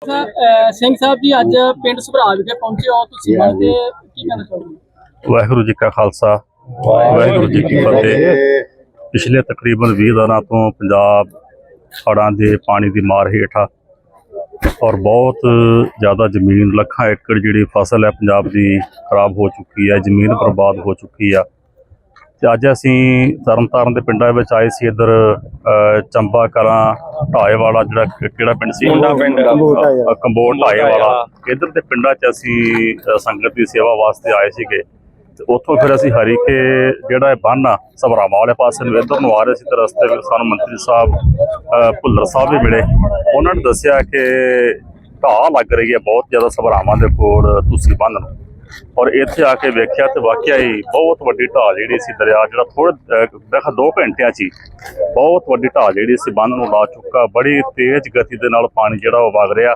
ਸਿੰਘ ਸਾਹਿਬ ਜੀ ਅੱਜ ਪਿੰਡ ਸੁਭਰਾ ਵਿਖੇ ਪਹੁੰਚੇ ਹੋ। ਤੁਸੀਂ ਮਨ ਤੇ ਕੀ ਕਹਿਣਾ ਚਾਹੋਗੇ? ਵਾਹਿਗੁਰੂ ਜੀ ਕਾ ਖਾਲਸਾ ਵਾਹਿਗੁਰੂ ਜੀ ਕੀ ਫਤਿਹ। ਪਿਛਲੇ ਤਕਰੀਬਨ 20 ਦਿਨਾਂ ਤੋਂ ਪੰਜਾਬ ਹੜ੍ਹਾਂ ਦੇ ਪਾਣੀ ਦੀ ਮਾਰ ਹੇਠ ਔਰ ਬਹੁਤ ਜ਼ਿਆਦਾ ਜ਼ਮੀਨ ਲੱਖਾਂ ਏਕੜ ਜਿਹੜੀ ਫਸਲ ਹੈ ਪੰਜਾਬ ਦੀ ਖਰਾਬ ਹੋ ਚੁੱਕੀ ਹੈ ਜ਼ਮੀਨ ਬਰਬਾਦ ਹੋ ਚੁੱਕੀ ਆ। ਤੇ ਅੱਜ ਅਸੀਂ ਤਰਨਤਾਰਨ ਦੇ ਪਿੰਡਾਂ ਵਿੱਚ ਆਏ ਸੀ ਇੱਧਰ ਚੰਬਾ ਕਲਾਂ ਢਾਏ ਵਾਲਾ ਜਿਹੜਾ ਕਿ- ਕਿਹੜਾ ਪਿੰਡ ਸੀ? ਮੁੰਡਾ ਪਿੰਡ। ਅ, ਕੰਬੋੜ ਢਾਏ ਵਾਲਾ ਇੱਧਰ ਦੇ ਪਿੰਡਾਂ 'ਚ ਅਸੀਂ ਸੰਗਤ ਦੀ ਸੇਵਾ ਵਾਸਤੇ ਆਏ ਸੀਗੇ। ਤੇ ਉੱਥੋਂ ਫਿਰ ਅਸੀਂ ਹਰੀਕੇ ਜਿਹੜਾ ਇਹ ਬੰਨ ਆ ਸਭਰਾਵਾਂ ਵਾਲੇ ਪਾਸੇ ਨੂੰ ਇੱਧਰ ਨੂੰ ਆ ਰਹੇ ਸੀ ਤੇ ਰਸਤੇ ਵਿੱਚ ਸਾਨੂੰ ਮੰਤਰੀ ਸਾਹਿਬ ਭੁੱਲਰ ਸਾਹਿਬ ਵੀ ਮਿਲੇ। ਉਹਨਾਂ ਨੇ ਦੱਸਿਆ ਕਿ ਢਾਹ ਲੱਗ ਰਹੀ ਹੈ ਬਹੁਤ ਜ਼ਿਆਦਾ ਸਭਰਾਵਾਂ ਦੇ ਕੋਲ ਤੁਸੀਂ ਬੰਨ ਨੂੰ। ਔਰ ਇੱਥੇ ਆ ਕੇ ਵੇਖਿਆ ਤੇ ਵਾਕਿਆ ਹੀ ਬਹੁਤ ਵੱਡੀ ਢਾਲ ਜਿਹੜੀ ਸੀ ਦਰਿਆ ਜਿਹੜਾ ਥੋੜੇ ਦੇਖਾ 2 ਘੰਟਿਆਂ 'ਚ ਹੀ ਬਹੁਤ ਵੱਡੀ ਢਾਲ ਜਿਹੜੀ ਸੀ, ਬੰਨ ਨੂੰ ਲਾ ਚੁੱਕਾ, ਬੜੀ ਤੇਜ਼ ਗਤੀ ਦੇ ਨਾਲ ਪਾਣੀ ਜਿਹੜਾ ਉਹ ਵਗ ਰਿਹਾ।